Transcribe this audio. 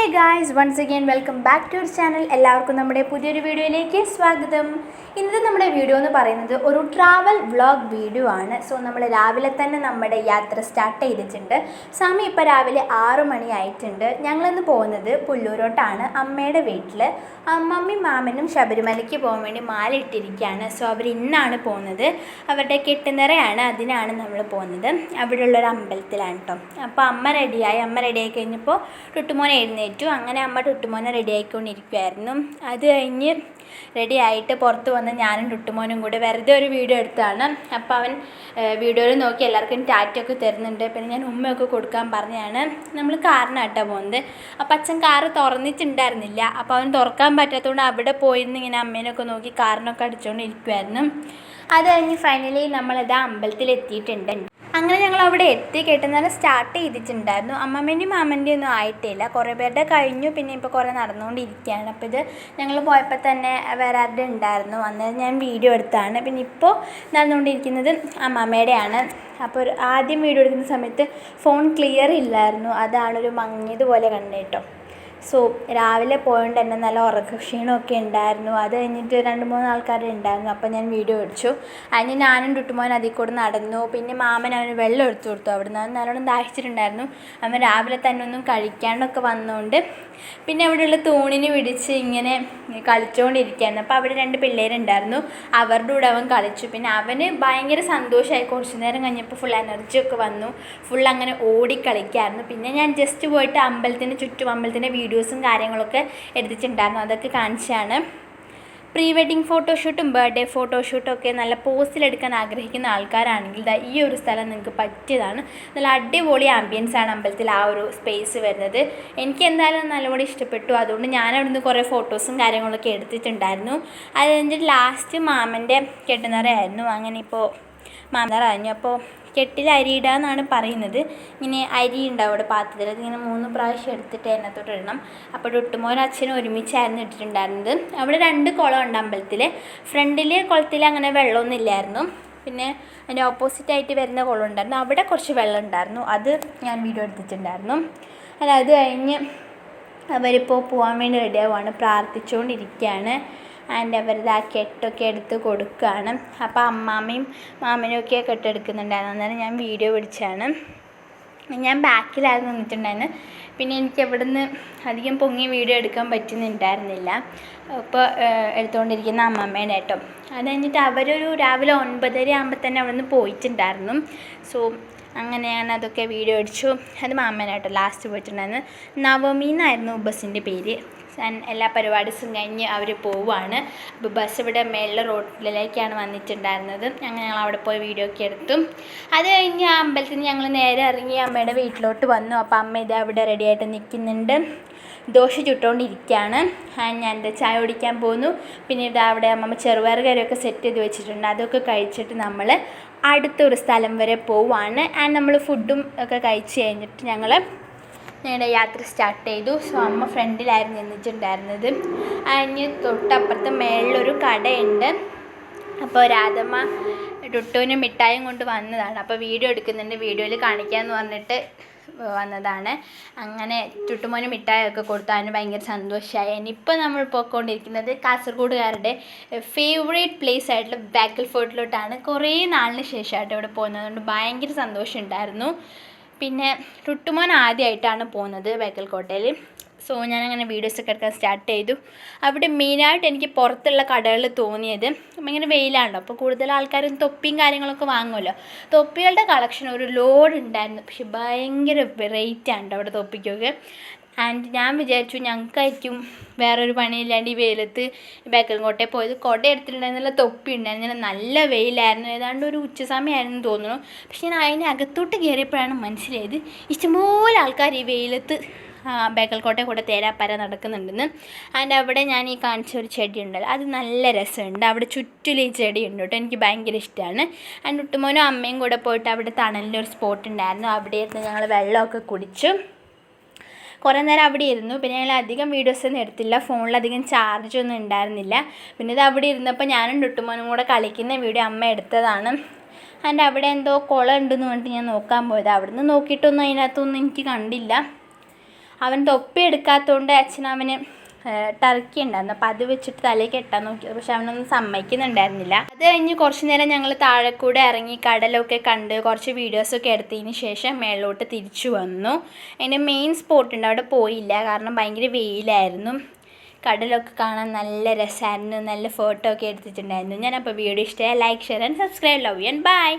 Hey guys once again welcome back to your channel എല്ലാവർക്കും നമ്മുടെ പുതിയൊരു വീഡിയോയിലേക്ക് സ്വാഗതം. ഇന്നത്തെ നമ്മുടെ വീഡിയോ എന്ന് പറയുന്നത് ഒരു ട്രാവൽ വ്ളോഗ് വീഡിയോ ആണ്. സോ നമ്മൾ രാവിലെ തന്നെ നമ്മുടെ യാത്ര സ്റ്റാർട്ട് ചെയ്തിട്ടുണ്ട്. സമയം ഇപ്പോൾ രാവിലെ ആറു മണിയായിട്ടുണ്ട്. ഞങ്ങളിന്ന് പോകുന്നത് പുല്ലൂരോട്ടാണ് അമ്മയുടെ വീട്ടിൽ അമ്മമ്മി മാമനും ശബരിമലയ്ക്ക് പോകാൻ വേണ്ടി മാല ഇട്ടിരിക്കുകയാണ് സോ അവർ ഇന്നാണ് പോകുന്നത്. അവരുടെ കെട്ടുനിറയാണ് അതിനാണ് നമ്മൾ പോകുന്നത്. അവിടെയുള്ളൊരു അമ്പലത്തിലാണ് കേട്ടോ അപ്പോൾ അമ്മ റെഡിയായി അമ്മ റെഡിയായി കഴിഞ്ഞപ്പോൾ ടുട്ടുമോനെ എഴുന്നേറ്റു. അങ്ങനെ അമ്മ ടുട്ടുമോനെ റെഡി ആയിക്കൊണ്ടിരിക്കുമായിരുന്നു അത് കഴിഞ്ഞ് റെഡി ആയിട്ട് പുറത്ത് വന്ന് ഞാനും ടുട്ടുമോനും കൂടെ വെറുതെ ഒരു വീഡിയോ എടുത്താണ് അപ്പോൾ അവൻ വീഡിയോയിൽ നോക്കി എല്ലാവർക്കും ടാറ്റൊക്കെ തരുന്നുണ്ട്. പിന്നെ ഞാൻ ഉമ്മയൊക്കെ കൊടുക്കാൻ പറഞ്ഞാണ് നമ്മൾ കാറിനാട്ടോ പോകുന്നത് അപ്പം അച്ഛൻ കാറ് തുറന്നിട്ടുണ്ടായിരുന്നില്ല. അപ്പോൾ അവൻ തുറക്കാൻ പറ്റാത്തതുകൊണ്ട് അവിടെ പോയിരുന്ന് ഇങ്ങനെ അമ്മേനൊക്കെ നോക്കി കാറിനൊക്കെ അടിച്ചുകൊണ്ട് ഇരിക്കുമായിരുന്നു അത് കഴിഞ്ഞ് ഫൈനലി നമ്മളിത് അമ്പലത്തിൽ എത്തിയിട്ടുണ്ട് അങ്ങനെ ഞങ്ങൾ അവിടെ എത്തി. കെട്ടുന്നേരം സ്റ്റാർട്ട് ചെയ്തിട്ടുണ്ടായിരുന്നു. അമ്മമ്മേന്റെയും മാമന്റെയും ഒന്നും ആയിട്ടില്ല. കുറേ പേരുടെ കഴിഞ്ഞു. പിന്നെ ഇപ്പോൾ കുറേ നടന്നുകൊണ്ടിരിക്കുകയാണ്. അപ്പോൾ ഇത് ഞങ്ങൾ പോയപ്പോൾ തന്നെ വേറെ ആരുടെ ഉണ്ടായിരുന്നു. അന്നേരം ഞാൻ വീഡിയോ എടുത്താണ്. പിന്നെ ഇപ്പോൾ നടന്നുകൊണ്ടിരിക്കുന്നത് അമ്മമ്മയുടെയാണ് അപ്പോൾ ഒരു ആദ്യം വീഡിയോ എടുക്കുന്ന സമയത്ത് ഫോൺ ക്ലിയർ ഇല്ലായിരുന്നു. അതാണ് ഒരു മങ്ങിയതുപോലെ കണ്ടേട്ടോ സോ രാവിലെ പോയതുകൊണ്ട് തന്നെ നല്ല ഉറക്ക ക്ഷീണമൊക്കെ ഉണ്ടായിരുന്നു. അത് കഴിഞ്ഞിട്ട് രണ്ട് മൂന്ന് ആൾക്കാർ ഉണ്ടായിരുന്നു. അപ്പം ഞാൻ വീഡിയോ അടിച്ചു അതിന് ഞാനും ടുട്ടുമോൻ അതിൽ കൂടെ നടന്നു. പിന്നെ മാമൻ അവന് വെള്ളം എടുത്തു കൊടുത്തു അവിടെ നിന്ന് നല്ലോണം ദാഹിച്ചിട്ടുണ്ടായിരുന്നു. അവൻ രാവിലെ തന്നെ ഒന്നും കഴിക്കാണ്ടൊക്കെ വന്നുകൊണ്ട് പിന്നെ അവിടെയുള്ള തൂണിന് പിടിച്ച് ഇങ്ങനെ കളിച്ചുകൊണ്ടിരിക്കുകയായിരുന്നു അപ്പോൾ അവിടെ രണ്ട് പിള്ളേരുണ്ടായിരുന്നു. അവരുടെ കൂടെ അവൻ കളിച്ചു. പിന്നെ അവന് ഭയങ്കര സന്തോഷമായി. കുറച്ച് നേരം കഴിഞ്ഞപ്പോൾ ഫുൾ എനർജി ഒക്കെ വന്നു. ഫുൾ അങ്ങനെ ഓടി കളിക്കായിരുന്നു. പിന്നെ ഞാൻ ജസ്റ്റ് പോയിട്ട് അമ്പലത്തിന് ചുറ്റും അമ്പലത്തിന്റെ വീഡിയോസും കാര്യങ്ങളൊക്കെ എടുത്തിട്ടുണ്ടായിരുന്നു. അതൊക്കെ കാണിച്ചാണ് പ്രീ വെഡിങ് ഫോട്ടോഷൂട്ടും ബർത്ത്ഡേ ഫോട്ടോഷൂട്ടും ഒക്കെ നല്ല പോസ്റ്റിലെടുക്കാൻ ആഗ്രഹിക്കുന്ന ആൾക്കാരാണെങ്കിൽ ദാ ഈ ഒരു സ്ഥലം നിങ്ങൾക്ക് പറ്റിയതാണ്. നല്ല അടിപൊളി ആംബിയൻസ് ആണ് അമ്പലത്തിൽ ആ ഒരു സ്പേസ് വരുന്നത്. എനിക്ക് എന്തായാലും നല്ലപോലെ ഇഷ്ടപ്പെട്ടു. അതുകൊണ്ട് ഞാൻ അവിടുന്ന് കുറേ ഫോട്ടോസും കാര്യങ്ങളൊക്കെ എടുത്തിട്ടുണ്ടായിരുന്നു. അത് കഴിഞ്ഞിട്ട് ലാസ്റ്റ് മാമന്റെ കെട്ടുന്നറയായിരുന്നു അങ്ങനെ ഇപ്പോൾ മാമനിറ കഴിഞ്ഞു അപ്പോൾ കെട്ടിൽ അരിയിടുക എന്നാണ് പറയുന്നത്. ഇങ്ങനെ അരി ഉണ്ടാവും അവിടെ പാത്രത്തിൽ. അതിങ്ങനെ മൂന്ന് പ്രാവശ്യം എടുത്തിട്ട് അതിനകത്തോട്ട് ഇടണം. അപ്പോൾ ഒട്ടുമോനും അച്ഛനും ഒരുമിച്ചായിരുന്നു ഇട്ടിട്ടുണ്ടായിരുന്നത്. അവിടെ രണ്ട് കുളം ഉണ്ട് അമ്പലത്തിൽ ഫ്രണ്ടിൽ കുളത്തിൽ അങ്ങനെ വെള്ളമൊന്നും ഇല്ലായിരുന്നു. പിന്നെ അതിന്റെ ഓപ്പോസിറ്റ് ആയിട്ട് വരുന്ന കുളം ഉണ്ടായിരുന്നു. അവിടെ കുറച്ച് വെള്ളം ഉണ്ടായിരുന്നു. അത് ഞാൻ വീഡിയോ എടുത്തിട്ടുണ്ടായിരുന്നു. അല്ല അത് കഴിഞ്ഞ് അവരിപ്പോൾ പോകാൻ വേണ്ടി റെഡിയാവുകയാണ് പ്രാർത്ഥിച്ചുകൊണ്ടിരിക്കുകയാണ്. ആൻഡ് അവരുടെ ആ കെട്ടൊക്കെ എടുത്ത് കൊടുക്കുകയാണ്. അപ്പോൾ അമ്മാമ്മയും മാമനൊക്കെ കെട്ടെടുക്കുന്നുണ്ടായിരുന്നു. അന്നേരം ഞാൻ വീഡിയോ പിടിച്ചാണ് ഞാൻ ബാക്കിലായിരുന്നു നിന്നിട്ടുണ്ടായിരുന്നു. പിന്നെ എനിക്ക് എവിടുന്ന് അധികം പൊങ്ങി വീഡിയോ എടുക്കാൻ പറ്റുന്നുണ്ടായിരുന്നില്ല. ഇപ്പോൾ എടുത്തുകൊണ്ടിരിക്കുന്ന അമ്മമ്മേനെ കേട്ടോ. അത് കഴിഞ്ഞിട്ട് അവരൊരു രാവിലെ ഒൻപതര ആകുമ്പോൾ തന്നെ അവിടെ നിന്ന് പോയിട്ടുണ്ടായിരുന്നു. സോ അങ്ങനെയാണ് അതൊക്കെ വീഡിയോ അടിച്ചു. അത് മാമേനായിട്ടോ ലാസ്റ്റ് പോയിട്ടുണ്ടായിരുന്നു നവമി എന്നായിരുന്നു ബസ്സിന്റെ പേര്. എല്ലാ പരിപാടീസും കഴിഞ്ഞ് അവർ പോവുകയാണ് അപ്പോൾ ബസ് ഇവിടെ മേളിലെ റോഡിലേക്കാണ് വന്നിട്ടുണ്ടായിരുന്നത്. അങ്ങനെ ഞങ്ങൾ അവിടെ പോയി വീഡിയോ ഒക്കെ എടുത്തു. അത് കഴിഞ്ഞ് ആ അമ്പലത്തിൽ ഞങ്ങൾ നേരെ ഇറങ്ങി അമ്മയുടെ വീട്ടിലോട്ട് വന്നു. അപ്പോൾ അമ്മ ഇത് അവിടെ റെഡിയായിട്ട് നിൽക്കുന്നുണ്ട്. ദോശ ചുട്ടുകൊണ്ടിരിക്കുകയാണ് ഞാൻ എന്താ ചായ കുടിക്കാൻ പോന്നു. പിന്നെ ഇത് അവിടെ അമ്മമ്മ ചെറുപയർ സെറ്റ് ചെയ്ത് വെച്ചിട്ടുണ്ട്. അതൊക്കെ കഴിച്ചിട്ട് നമ്മൾ അടുത്തൊരു സ്ഥലം വരെ പോവുകയാണ് ആൻഡ് നമ്മൾ ഫുഡും ഒക്കെ കഴിച്ച് കഴിഞ്ഞിട്ട് ഞങ്ങൾ ഞങ്ങളുടെ യാത്ര സ്റ്റാർട്ട് ചെയ്തു. സോ അമ്മ ഫ്രണ്ടിലായിരുന്നു നിന്നിട്ടുണ്ടായിരുന്നത് അതിന് തൊട്ടപ്പുറത്ത് മേളിലൊരു കടയുണ്ട്. അപ്പോൾ രാധമ്മ ടുട്ടുവിന് മിഠായും കൊണ്ട് വന്നതാണ്. അപ്പോൾ വീഡിയോ എടുക്കുന്നുണ്ട്. വീഡിയോയിൽ കാണിക്കാമെന്ന് പറഞ്ഞിട്ട് വന്നതാണ്. അങ്ങനെ ചുട്ടുമോന് മിഠായൊക്കെ കൊടുത്തു. അതിന് ഭയങ്കര സന്തോഷമായി. ഇനിയിപ്പോൾ നമ്മൾ പോയിക്കൊണ്ടിരിക്കുന്നത് കാസർഗോഡുകാരുടെ ഫേവറേറ്റ് പ്ലേസ് ആയിട്ടുള്ള ബാക്കൽ ഫോർട്ടിലോട്ടാണ് കുറേ നാളിന് ശേഷമായിട്ട് ഇവിടെ പോകുന്നത്. അതുകൊണ്ട് ഭയങ്കര സന്തോഷമുണ്ടായിരുന്നു. പിന്നെ റുട്ടുമോൻ ആദ്യമായിട്ടാണ് പോകുന്നത് ബേക്കൽക്കോട്ടയിൽ സോ ഞാനങ്ങനെ വീഡിയോസൊക്കെ എടുക്കാൻ സ്റ്റാർട്ട് ചെയ്തു. അവിടെ മെയിനായിട്ട് എനിക്ക് പുറത്തുള്ള കടകളിൽ തോന്നിയത് ഭയങ്കര വെയിലാണല്ലോ അപ്പോൾ കൂടുതൽ ആൾക്കാരും തൊപ്പിയും കാര്യങ്ങളൊക്കെ വാങ്ങുമല്ലോ. തൊപ്പികളുടെ കളക്ഷൻ ഒരു ലോഡ് ഉണ്ടായിരുന്നു. പക്ഷെ ഭയങ്കര റേറ്റാണ് അവിടെ തൊപ്പിക്കൊക്കെ. ആൻഡ് ഞാൻ വിചാരിച്ചു ഞങ്ങൾക്കായിരിക്കും വേറൊരു പണിയില്ലാണ്ട് ഈ വെയിലത്ത് ബേക്കൽകോട്ടയിൽ പോയത്. കുട എടുത്തിട്ടുണ്ടായിരുന്നില്ല തൊപ്പി ഉണ്ടായിരുന്നില്ല. നല്ല വെയിലായിരുന്നു. ഏതാണ്ട് ഒരു ഉച്ച സമയമായിരുന്നു തോന്നുന്നു. പക്ഷെ ഞാൻ അതിന്റെ അകത്തോട്ട് കയറിയപ്പോഴാണ് മനസ്സിലായത് ഇഷ്ടംപോലെ ആൾക്കാർ ഈ വെയിലത്ത് ബേക്കൽക്കോട്ടെ കൂടെ തേരാപ്പര നടക്കുന്നുണ്ടെന്ന്. ആൻഡ് അവിടെ ഞാൻ ഈ കാണിച്ച ഒരു ചെടി ഉണ്ടല്ലോ അത് നല്ല രസമുണ്ട്. അവിടെ ചുറ്റിലും ഈ ചെടി ഉണ്ട് കേട്ടോ. എനിക്ക് ഭയങ്കര ഇഷ്ടമാണ്. ആൻഡ് ഉട്ടുമോനും അമ്മയും കൂടെ പോയിട്ട് അവിടെ തണലിന്റെ ഒരു സ്പോട്ട് ഉണ്ടായിരുന്നു. അവിടെ ഇരുന്ന് ഞങ്ങൾ വെള്ളമൊക്കെ കുടിച്ചു. കുറേ നേരം അവിടെ ഇരുന്നു. പിന്നെ ഞങ്ങൾ അധികം വീഡിയോസ് ഒന്നും എടുത്തില്ല. ഫോണിൽ അധികം ചാർജ് ഒന്നും ഉണ്ടായിരുന്നില്ല. പിന്നെ ഇത് അവിടെ ഇരുന്നപ്പോൾ ഞാനും ടുട്ടുമോനും കൂടെ കളിക്കുന്ന വീഡിയോ അമ്മ എടുത്തതാണ്. അതിന്റെ അവിടെ എന്തോ കുളം ഉണ്ടെന്ന് പറഞ്ഞിട്ട് ഞാൻ നോക്കാൻ പോയത്. അവിടെ നിന്ന് നോക്കിയിട്ടൊന്നും അതിനകത്തൊന്നും എനിക്ക് കണ്ടില്ല. അവൻ തൊപ്പി എടുക്കാത്തതുകൊണ്ട് അച്ഛൻ അവന് ടർക്കി ഉണ്ടായിരുന്നു അപ്പോൾ അത് വെച്ചിട്ട് തലയിൽ കെട്ടാൻ നോക്കിയത് പക്ഷെ അവനൊന്നും സമ്മതിക്കുന്നുണ്ടായിരുന്നില്ല. അത് കഴിഞ്ഞ് കുറച്ച് നേരം ഞങ്ങൾ താഴെ കൂടെ ഇറങ്ങി കടലൊക്കെ കണ്ട് കുറച്ച് വീഡിയോസൊക്കെ എടുത്തതിന് ശേഷം മേളിലോട്ട് തിരിച്ചു വന്നു. അതിന്റെ മെയിൻ സ്പോട്ട് ഉണ്ട്. അവിടെ പോയില്ല. കാരണം ഭയങ്കര വെയിലായിരുന്നു. കടലൊക്കെ കാണാൻ നല്ല രസമായിരുന്നു. നല്ല ഫോട്ടോ ഒക്കെ എടുത്തിട്ടുണ്ടായിരുന്നു. ഞാനപ്പോൾ വീഡിയോ ഇഷ്ടമായ like share and subscribe love and bye